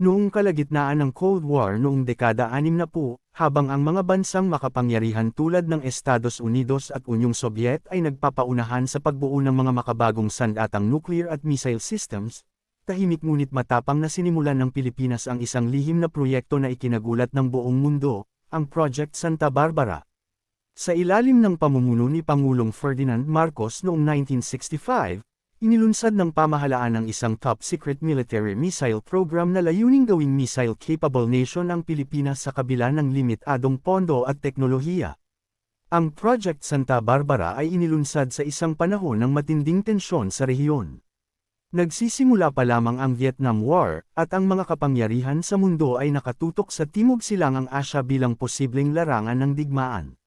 Noong kalagitnaan ng Cold War noong dekada 60, habang ang mga bansang makapangyarihan tulad ng Estados Unidos at Unyong Sobyet ay nagpapaunahan sa pagbuo ng mga makabagong sandatang nuclear at missile systems, tahimik ngunit matapang na sinimulan ng Pilipinas ang isang lihim na proyekto na ikinagulat ng buong mundo, ang Project Santa Barbara. Sa ilalim ng pamumuno ni Pangulong Ferdinand Marcos noong 1965, Inilunsad ng pamahalaan ng isang top-secret military missile program na layuning gawing missile-capable nation ang Pilipinas sa kabila ng limitadong pondo at teknolohiya. Ang Project Santa Barbara ay inilunsad sa isang panahon ng matinding tensyon sa rehiyon. Nagsisimula pa lamang ang Vietnam War, at ang mga kapangyarihan sa mundo ay nakatutok sa Timog Silangang Asya bilang posibleng larangan ng digmaan.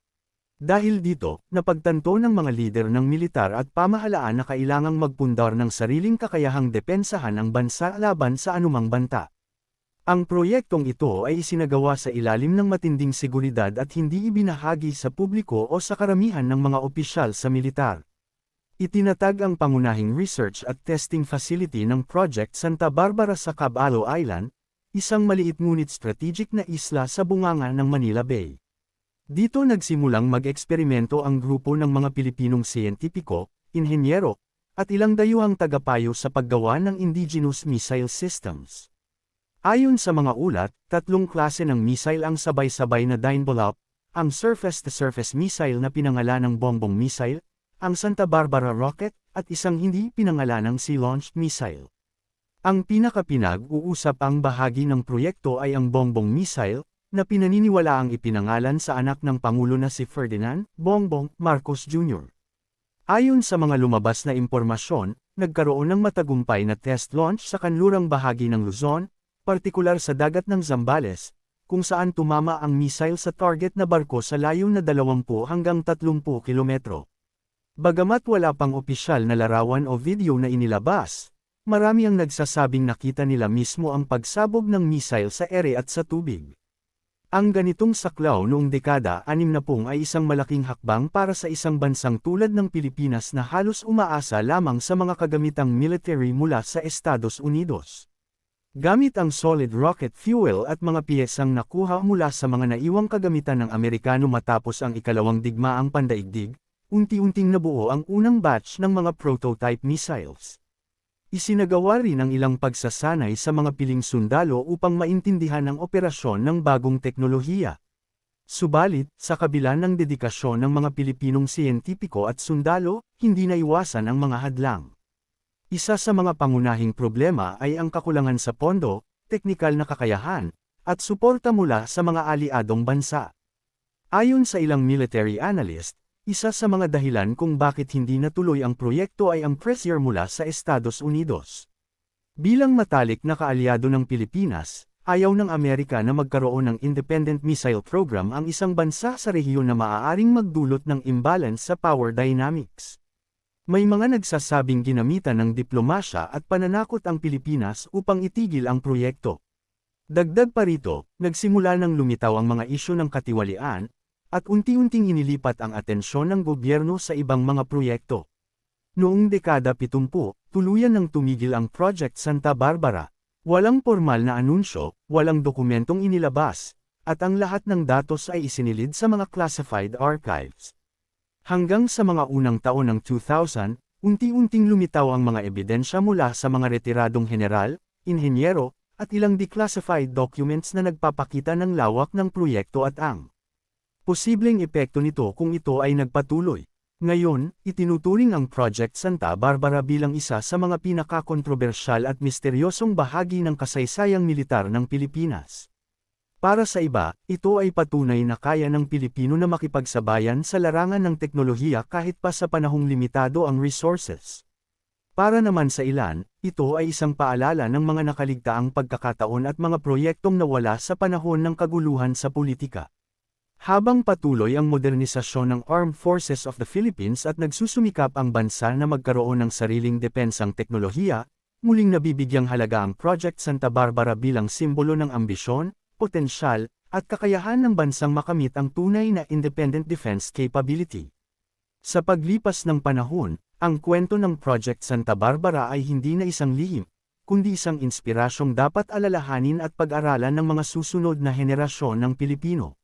Dahil dito, napagtanto ng mga lider ng militar at pamahalaan na kailangang magpundar ng sariling kakayahang depensahan ang bansa laban sa anumang banta. Ang proyektong ito ay isinagawa sa ilalim ng matinding seguridad at hindi ibinahagi sa publiko o sa karamihan ng mga opisyal sa militar. Itinatag ang pangunahing research at testing facility ng Project Santa Barbara sa Cabalo Island, isang maliit ngunit strategic na isla sa bunganga ng Manila Bay. Dito nagsimulang mag-eksperimento ang grupo ng mga Pilipinong siyentipiko, inhenyero, at ilang dayuhang tagapayo sa paggawa ng indigenous missile systems. Ayon sa mga ulat, tatlong klase ng missile ang sabay-sabay na Dynvolop, ang surface-to-surface missile na pinangalanang bombong missile, ang Santa Barbara rocket, at isang hindi pinangalanang sea-launched missile. Ang pinakapinag-uusap ang bahagi ng proyekto ay ang bombong missile, na pinaniniwala ang ipinangalan sa anak ng Pangulo na si Ferdinand Bongbong Marcos Jr. Ayon sa mga lumabas na impormasyon, nagkaroon ng matagumpay na test launch sa kanlurang bahagi ng Luzon, partikular sa dagat ng Zambales, kung saan tumama ang missile sa target na barko sa layo na 20 hanggang 30 kilometro. Bagamat wala pang opisyal na larawan o video na inilabas, marami ang nagsasabing nakita nila mismo ang pagsabog ng missile sa ere at sa tubig. Ang ganitong saklaw noong dekada 60 ay isang malaking hakbang para sa isang bansang tulad ng Pilipinas na halos umaasa lamang sa mga kagamitang military mula sa Estados Unidos. Gamit ang solid rocket fuel at mga piyesang nakuha mula sa mga naiwang kagamitan ng Amerikano matapos ang ikalawang digmaang pandaigdig, unti-unting nabuo ang unang batch ng mga prototype missiles. Isinagawa rin ang ilang pagsasanay sa mga piling sundalo upang maintindihan ang operasyon ng bagong teknolohiya. Subalit, sa kabila ng dedikasyon ng mga Pilipinong siyentipiko at sundalo, hindi naiwasan ang mga hadlang. Isa sa mga pangunahing problema ay ang kakulangan sa pondo, teknikal na kakayahan, at suporta mula sa mga aliadong bansa. Ayon sa ilang military analyst, isa sa mga dahilan kung bakit hindi natuloy ang proyekto ay ang pressure mula sa Estados Unidos. Bilang matalik na kaalyado ng Pilipinas, ayaw ng Amerika na magkaroon ng independent missile program ang isang bansa sa rehiyon na maaaring magdulot ng imbalance sa power dynamics. May mga nagsasabing ginamitan ng diplomasya at pananakot ang Pilipinas upang itigil ang proyekto. Dagdag pa rito, nagsimula ng lumitaw ang mga isyu ng katiwalian, at unti-unting inilipat ang atensyon ng gobyerno sa ibang mga proyekto. Noong dekada 70, tuluyan nang tumigil ang Project Santa Barbara. Walang formal na anunsyo, walang dokumentong inilabas, at ang lahat ng datos ay isinilid sa mga classified archives. Hanggang sa mga unang taon ng 2000, unti-unting lumitaw ang mga ebidensya mula sa mga retiradong general, inhenyero, at ilang declassified documents na nagpapakita ng lawak ng proyekto at ang Posibleng epekto nito kung ito ay nagpatuloy. Ngayon, itinuturing ang Project Santa Barbara bilang isa sa mga pinakakontrobersyal at misteryosong bahagi ng kasaysayang militar ng Pilipinas. Para sa iba, ito ay patunay na kaya ng Pilipino na makipagsabayan sa larangan ng teknolohiya kahit pa sa panahong limitado ang resources. Para naman sa ilan, ito ay isang paalala ng mga nakaligtaang pagkakataon at mga proyektong nawala sa panahon ng kaguluhan sa politika. Habang patuloy ang modernisasyon ng Armed Forces of the Philippines at nagsusumikap ang bansa na magkaroon ng sariling depensang teknolohiya, muling nabibigyang halaga ang Project Santa Barbara bilang simbolo ng ambisyon, potensyal, at kakayahan ng bansang makamit ang tunay na independent defense capability. Sa paglipas ng panahon, ang kwento ng Project Santa Barbara ay hindi na isang lihim, kundi isang inspirasyong dapat alalahanin at pag-aralan ng mga susunod na henerasyon ng Pilipino.